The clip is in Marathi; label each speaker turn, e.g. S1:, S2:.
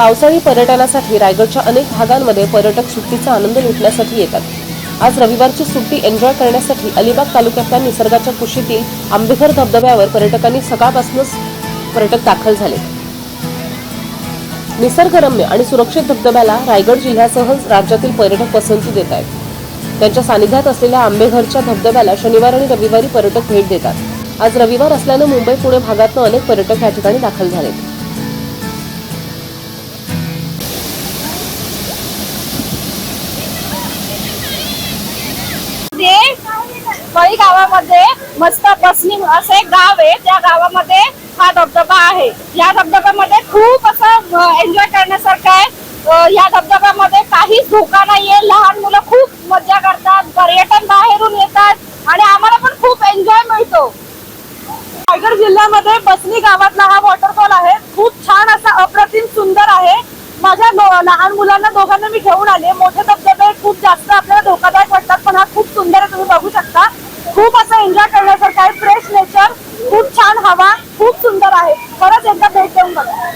S1: पावसाळी पर्यटनासाठी रायगडच्या अनेक भागांमध्ये पर्यटक सुट्टीचा आनंद लुटण्यासाठी येतात. आज रविवारची सुट्टी एन्जॉय करण्यासाठी अलिबाग तालुक्यातल्या निसर्गाच्या कुशीतील आंबेघर धबधब्यावर पर्यटकांनी सकाळपासूनच पर्यटक दाखल झाले. निसर्गरम्य आणि सुरक्षित धबधब्याला रायगड जिल्ह्यासह राज्यातील पर्यटक पसंती देत आहेत. त्यांच्या सानिध्यात असलेल्या आंबेघरच्या धबधब्याला शनिवार आणि रविवारी पर्यटक भेट देतात. आज रविवार असल्यानं मुंबई पुणे भागातनं अनेक पर्यटक या ठिकाणी दाखल झालेत.
S2: कळी गावामध्ये मस्त बसनी असं एक गाव आहे. त्या गावामध्ये हा धबधबा आहे. या धबधब्यामध्ये खूप असं एन्जॉय करण्यासारखं आहे. या धबधब्यामध्ये काहीच धोका नाहीये. लहान मुलं खूप मजा करतात पर्यटन बाहेरून येतात आणि आम्हाला पण खूप एन्जॉय मिळतो. रायगड जिल्ह्यामध्ये बसनी गावातला हा वॉटरफॉल आहे. खूप छान असा अप्रतिम सुंदर आहे. माझ्या लहान मुलांना दोघांना मी घेऊन आले. मोठे धबधबे खूप जास्त आपल्याला धोकादायक वाटतात पण हा खूप सुंदर आहे तुम्ही बघू शकता खूप असं एन्जॉय करण्यासारखं आहे. फ्रेश नेचर खूप छान हवा. खूप सुंदर आहे. परत एकदा भेट देऊन बघा.